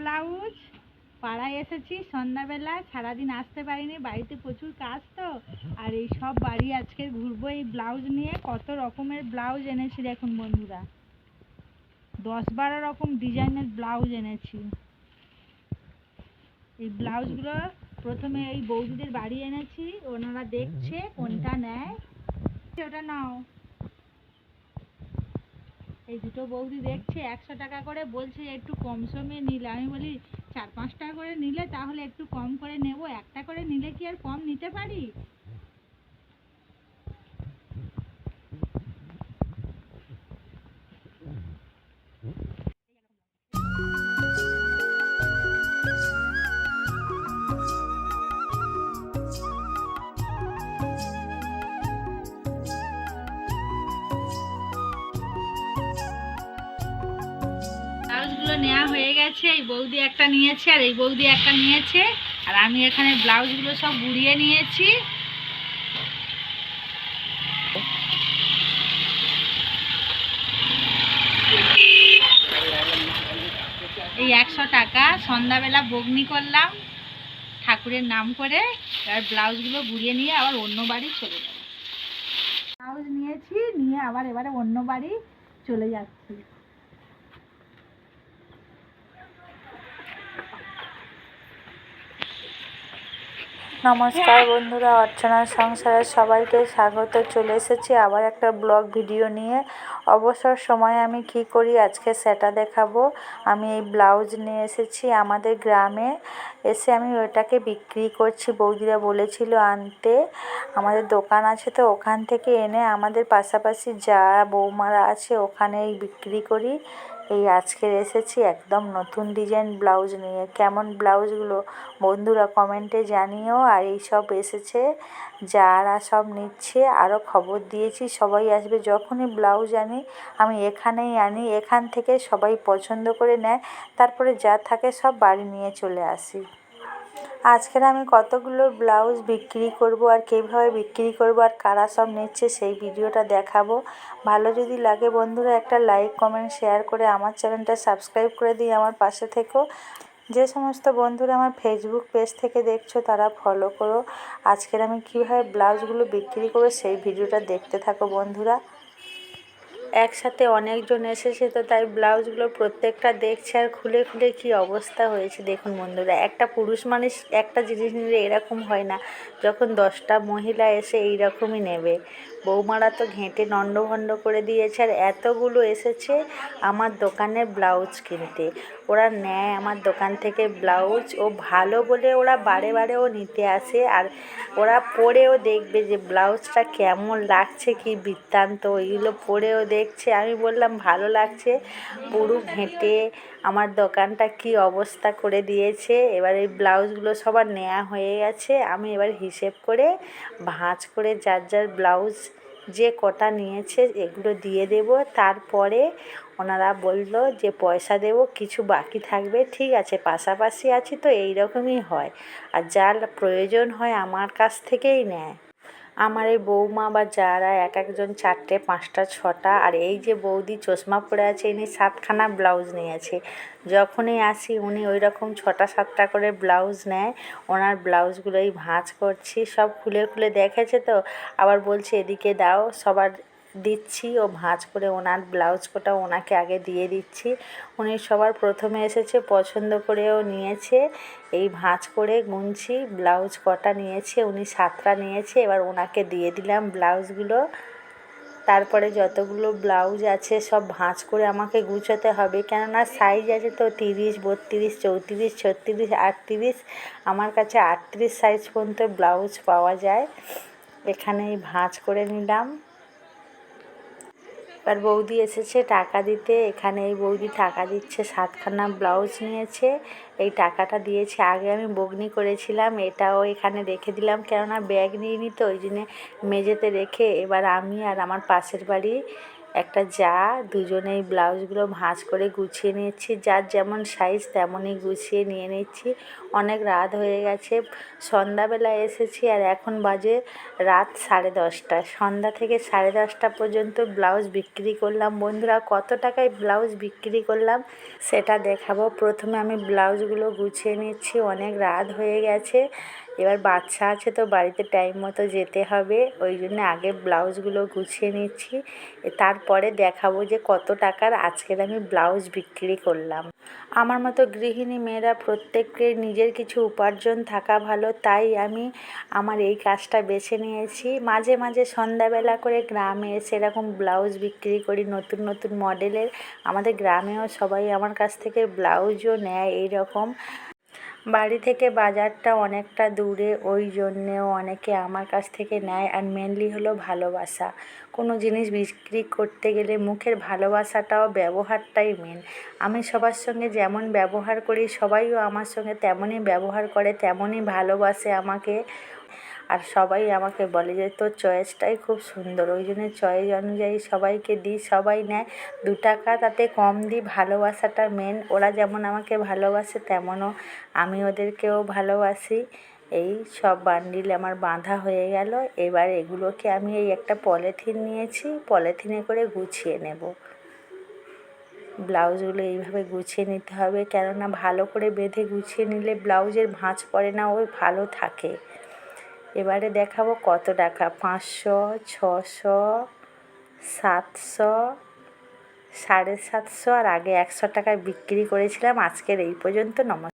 Blouse, পাড়ায় এসেছি, সন্ধ্যাবেলা, সারাদিন আসতে পারিনি, বাড়িতে প্রচুর কাজ তো, আর এই সব বাড়ি আজকে ঘুরবো এই ব্লাউজ নিয়ে, কত রকমের ব্লাউজ এনেছি দেখুন বন্ধুরা। দশ বারো রকম ডিজাইনের ব্লাউজ এনেছি। এই ব্লাউজগুলো প্রথমে এই বৌদিদের বাড়ি এনেছি, ওনারা দেখছে, কোনটা নেয়। ওটা নাও। এই দুটো বৌদি দেখছে, একশো টাকা করে বলছে একটু কম সমে নিলে। আমি বলি, চার পাঁচ টাকা করে নিলে তাহলে একটু কম করে নেব, একটা করে নিলে কি আর কম নিতে পারি? ব্লাউজগুলো নেওয়া হয়ে গেছে, এই বৌদি একটা নিয়েছে আর এই বৌদি একটা নিয়েছে। আর আমি এখানে ব্লাউজগুলো সব গুড়িয়ে নিয়েছি। এই একশো টাকা, সন্ধ্যাবেলা বগনি করলাম, ঠাকুরের নাম করে আর ব্লাউজগুলো গুড়িয়ে নিয়ে আবার অন্য বাড়ি চলে যাব। ব্লাউজ নিয়েছি, নিয়ে আবার এবারে অন্য বাড়ি চলে যাচ্ছি। নমস্কার বন্ধুরা অর্চনার সংসারে সবাইকে স্বাগত। চলে এসেছি আবার একটা ব্লগ ভিডিও নিয়ে। অবসর সময় আমি কি করি, আজকে সেটা দেখাবো। আমি এই ব্লাউজ নিয়ে এসেছি আমাদের গ্রামে। এসে আমি ওটাকে বিক্রি করছি, বৌদিরা বলেছিল আনতে। আমাদের দোকান আছে তো, ওখান থেকে এনে আমাদের পাশাপাশি যা বৌমারা আছে ওখানেই বিক্রি করি। এই আজকের এসেছি একদম নতুন ডিজাইন ব্লাউজ নিয়ে। কেমন ব্লাউজগুলো বন্ধুরা কমেন্টে জানিও। আর এই সব এসেছে, যারা সব নিচ্ছে আরও খবর দিয়েছি। সবাই আসবে যখনই ব্লাউজ আনি, আমি এখানেই আনি। এখান থেকে সবাই পছন্দ করে নেয়। তারপরে যা থাকে সব বাড়ি নিয়ে চলে আসি। আজকের আমি কতগুলো ব্লাউজ বিক্রি করব আর কীভাবে বিক্রি করব আর কারা সব নিচ্ছে সেই ভিডিওটা দেখাবো। ভালো যদি লাগে বন্ধুরা একটা লাইক কমেন্ট শেয়ার করে আমার চ্যানেলটা সাবস্ক্রাইব করে দিই আমার পাশে থেকেও যে সমস্ত বন্ধুরা আমার ফেসবুক পেজ থেকে দেখছ তারা ফলো করো। আজকের আমি কীভাবে ব্লাউজগুলো বিক্রি করব সেই ভিডিওটা দেখতে থাকো বন্ধুরা। একসাথে অনেকজন এসেছে, তো তাই ব্লাউজগুলো প্রত্যেকটা দেখছে আর খুলে খুলে কি অবস্থা হয়েছে। দেখুন বন্ধুরা, একটা পুরুষ মানুষ একটা জিনিস নিলে এরকম হয় না। যখন দশটা মহিলা এসে এই রকমই নেবে। বৌমারা তো ঘেঁটে নণ্ডভণ্ড করে দিয়েছে আর এতগুলো এসেছে আমার দোকানে ব্লাউজ কিনতে। ওরা নেয় আমার দোকান থেকে ব্লাউজ। ও ভালো বলে ওরা বারে বারেও নিতে আসে আর ওরা পরেও দেখবে যে ব্লাউজটা কেমন লাগছে, কি বৃত্তান্ত। ওইগুলো পরেও দেখছে। আমি বললাম, ভালো লাগছে। পুরো ঘেঁটে আমার দোকানটা কি অবস্থা করে দিয়েছে? এবার এই ব্লাউজগুলো সবার নেওয়া হয়ে গেছে। আমি এবার হিসেব করে ভাঁজ করে যার যার ব্লাউজ যে কটা নিয়েছে এগুলো দিয়ে দেব। তারপরে ওনারা বলল যে পয়সা দেব, কিছু বাকি থাকবে, ঠিক আছে, পাশাপাশি আছি তো এই রকমই হয়। আর যার প্রয়োজন হয় আমার কাছ থেকেই নেয়। আমার এই বৌমা বা যারা এক একজন চারটে, পাঁচটা, ছটা, আর এই যে বৌদি চশমা পরে আছে, ইনি সাতখানা ব্লাউজ নিয়েছে। যখনই আসি, উনি ওই রকম ছটা, সাতটা করে ব্লাউজ নেয়। ওনার ব্লাউজগুলোই ভাঁজ করছি, সব খুলে খুলে দেখেছে তো। আবার বলছে, এদিকে দাও, সবার দিচ্ছি ও ভাঁজ করে ওনার ব্লাউজ কোটা ওনাকে আগে দিয়ে দিচ্ছি। উনি সবার প্রথমে এসেছে, পছন্দ করেও নিয়েছে। এই ভাঁজ করে গুনছি, ব্লাউজ কটা নিয়েছে, উনি সাতটা নিয়েছে, এবার ওনাকে দিয়ে দিলাম ব্লাউজগুলো। তারপরে যতগুলো ব্লাউজ আছে সব ভাঁজ করে আমাকে গুছোতে হবে। কেননা সাইজ আছে তো তিরিশ, বত্রিশ, চৌত্রিশ, ছত্রিশ, আটত্রিশ, আমার কাছে আটত্রিশ সাইজ পর্যন্ত ব্লাউজ পাওয়া যায়। এখানেই ভাঁজ করে নিলাম। এবার বৌদি এসেছে টাকা দিতে। এখানে এই বৌদি টাকা দিচ্ছে, সাতখানা ব্লাউজ নিয়েছে। এই টাকাটা দিয়েছে। আগে আমি বগনি করেছিলাম, এটাও এখানে রেখে দিলাম। কেননা ব্যাগ নিয়ে নিত ওই জন্যে মেঝেতে রেখে এবার আমি আর আমার পাশের বাড়ি একটা যা দুজনেই ব্লাউজগুলো ভাঁজ করে গুছিয়ে নিচ্ছি যার যেমন সাইজ তেমনই গুছিয়ে নিয়ে নিচ্ছি। অনেক রাত হয়ে গেছে, সন্ধ্যাবেলা এসেছি আর এখন বাজে রাত সাড়ে দশটা। সন্ধ্যা থেকে সাড়ে দশটা পর্যন্ত ব্লাউজ বিক্রি করলাম। বন্ধুরা, কত টাকায় ব্লাউজ বিক্রি করলাম সেটা দেখাবো। প্রথমে আমি ব্লাউজগুলো গুছিয়ে নিচ্ছি, অনেক রাত হয়ে গেছে। এবার বাচ্চা আছে তো বাড়িতে টাইম মতো যেতে হবে, ওই জন্য আগে ব্লাউজগুলো গুছিয়ে নিচ্ছি। তারপরে দেখাবো যে কত টাকার আজকের আমি ব্লাউজ বিক্রি করলাম। আমার মতো গৃহিণী মেয়েরা প্রত্যেকের নিজের কিছু উপার্জন থাকা ভালো, তাই আমি আমার এই কাজটা বেছে নিয়েছি। মাঝে মাঝে সন্ধ্যাবেলা করে গ্রামে এসে এরকম ব্লাউজ বিক্রি করি, নতুন নতুন মডেলের আমাদের গ্রামেও সবাই আমার কাছ থেকে ব্লাউজও নেয় এই রকম বাড়ি থেকে বাজারটা অনেকটা দূরে, ওই জন্যেও অনেকে আমার কাছ থেকে নেয় আর মেনলি হলো ভালোবাসা। কোনো জিনিস বিক্রি করতে গেলে মুখের ভালোবাসাটাও ব্যবহারটাই মেন আমি সবার সঙ্গে যেমন ব্যবহার করি, সবাইও আমার সঙ্গে তেমনই ব্যবহার করে, তেমনই ভালোবাসে আমাকে। আর সবাই আমাকে বলে যে, তোর চয়েসটাই খুব সুন্দর। ওই জন্য চয়েস অনুযায়ী সবাইকে দিই সবাই নেয়। দু টাকা তাতে কম দিই ভালোবাসাটা মেন ওরা যেমন আমাকে ভালোবাসে, তেমনও আমি ওদেরকেও ভালোবাসি। এই সব বান্ডিল আমার বাঁধা হয়ে গেল। এবার এগুলোকে আমি এই একটা পলিথিন নিয়েছি। পলিথিনে করে গুছিয়ে নেব। ব্লাউজগুলো এইভাবে গুছিয়ে নিতে হবে। কেননা ভালো করে বেঁধে গুছিয়ে নিলে ব্লাউজের ভাঁজ পড়ে না, ওই ভালো থাকে। এবারে দেখাবো কত টাকা? পাঁচশো, ছশো, সাতশো, সাড়ে সাতশো আর আগে একশো টাকায় বিক্রি করেছিলাম। আজকের এই পর্যন্ত নমস্কার।